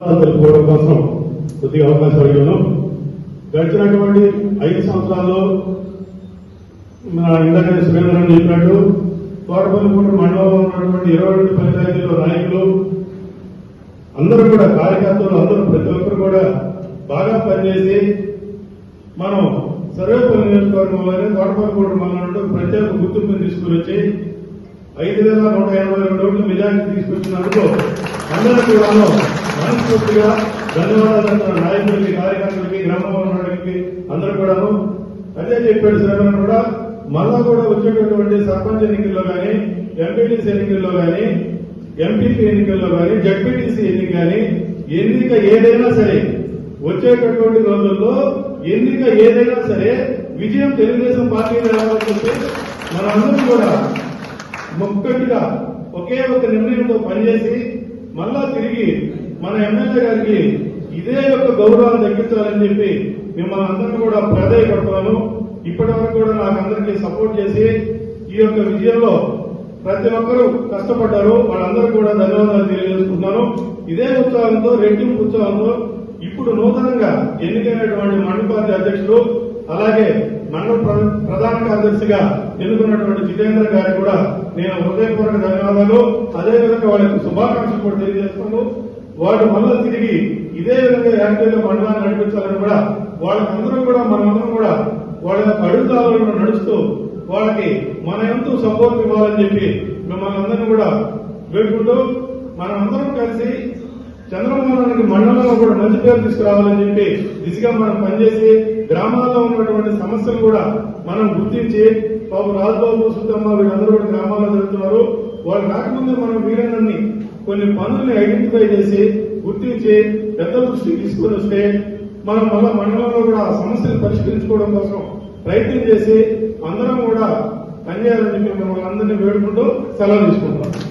తెలుసుకోవడం కోసం కొద్దిగా అవకాశం అడిగాను గడిచినటువంటి ఐదు సంవత్సరాల్లో ఇందాక సురేంద్రన్ చెప్పినట్టు తోటపల్లిపూట మండలంలో ఉన్నటువంటి ఇరవై రెండు పంచాయతీల నాయకులు అందరూ కూడా కార్యకర్తలు అందరూ ప్రతి ఒక్కరు కూడా బాగా పనిచేసి మనం సర్వేపల్లి నియోజకవర్గంలోనే తోటపల్లిపూట మండలంలో ప్రత్యేక గుర్తింపుని తీసుకుని వచ్చి ఐదు వేల నూట ఎనభై రెండు ఓట్లు మెజారిటీ తీసుకొచ్చినందుకు అందరికీ వాళ్ళు మనస్ఫూర్తిగా ధన్యవాదాలు అంటున్న నాయకులకి కార్యకర్తలకి గ్రామంలో అందరూ కూడాను. అదే చెప్పాడు శ్రీరామ్ కూడా మళ్ళా కూడా వచ్చేటటువంటి సర్పంచ్ ఎన్నికల్లో కానీ ఎంపీటీసీ ఎన్నికల్లో కానీ ఎంపీపీ ఎన్నికల్లో కానీ జడ్పీటీసీ ఎన్నిక కానీ ఎన్నిక ఏదైనా సరే వచ్చేటటువంటి రోజుల్లో ఎన్నిక ఏదైనా సరే విజయం తెలుగుదేశం పార్టీ రావాలని చెప్పి మనందరం కూడా ముక్కటిగా ఒకే ఒక నిర్ణయంతో పనిచేసి మళ్ళా తిరిగి మన ఎమ్మెల్యే గారికి ఇదే యొక్క గౌరవాన్ని తగ్గించాలని చెప్పి మిమ్మల్ని అందరినీ కూడా ప్రాధాయపడుతున్నాను ఇప్పటి వరకు కూడా నాకు అందరికీ సపోర్ట్ చేసి ఈ యొక్క విజయంలో ప్రతి ఒక్కరూ కష్టపడ్డారు. వాళ్ళందరూ కూడా ధన్యవాదాలు తెలియజేసుకున్నాను ఇదే ఉత్సాహంతో రెట్టింపు ఉత్సాహంతో ఇప్పుడు నూతనంగా ఎన్నికైనటువంటి మండల అధ్యక్షులు అలాగే మండల ప్ర- ప్రధాన కార్యదర్శిగా ఎన్నుకున్నటువంటి జితేంద్ర గారి కూడా నేను హృదయపూర్వక ధన్యవాదాలు. అదేవిధంగా వాళ్ళకి శుభాకాంక్షలు కూడా తెలియజేస్తాను వాళ్ళు మళ్ళా తిరిగి ఇదే విధంగా యాక్టివ్గా మండలాన్ని నడిపించాలని కూడా వాళ్ళకందరూ కూడా మనమందరం కూడా వాళ్ళ అడుగుతాలను నడుస్తూ వాళ్ళకి మన ఎంతో సపోర్ట్ ఇవ్వాలని చెప్పి మిమ్మల్ని అందరినీ కూడా వేడుకుంటూ మనం అందరం చంద్రబాబు నాయుడు మండలంలో కూడా మంచి పేరు తీసుకురావాలని చెప్పి దిశగా మనం పనిచేసి గ్రామాల్లో ఉన్నటువంటి సమస్యలు కూడా మనం గుర్తించి బాబు రాజబాబు సుద్దమ్మ వీళ్ళందరూ కూడా గ్రామాల్లో జరుగుతున్నారు. వాళ్ళు రాకముందే మనం వీరన్నని కొన్ని పనుల్ని ఐడెంటిఫై చేసి గుర్తించి పెద్ద దృష్టికి తీసుకొని వస్తే మనం మళ్ళా మండలంలో కూడా ఆ సమస్యలు పరిష్కరించుకోవడం కోసం ప్రయత్నం చేసి అందరం కూడా పనిచేయాలని చెప్పి మిమ్మల్ని అందరినీ వేడుకుంటూ సెలవు తీసుకుంటాం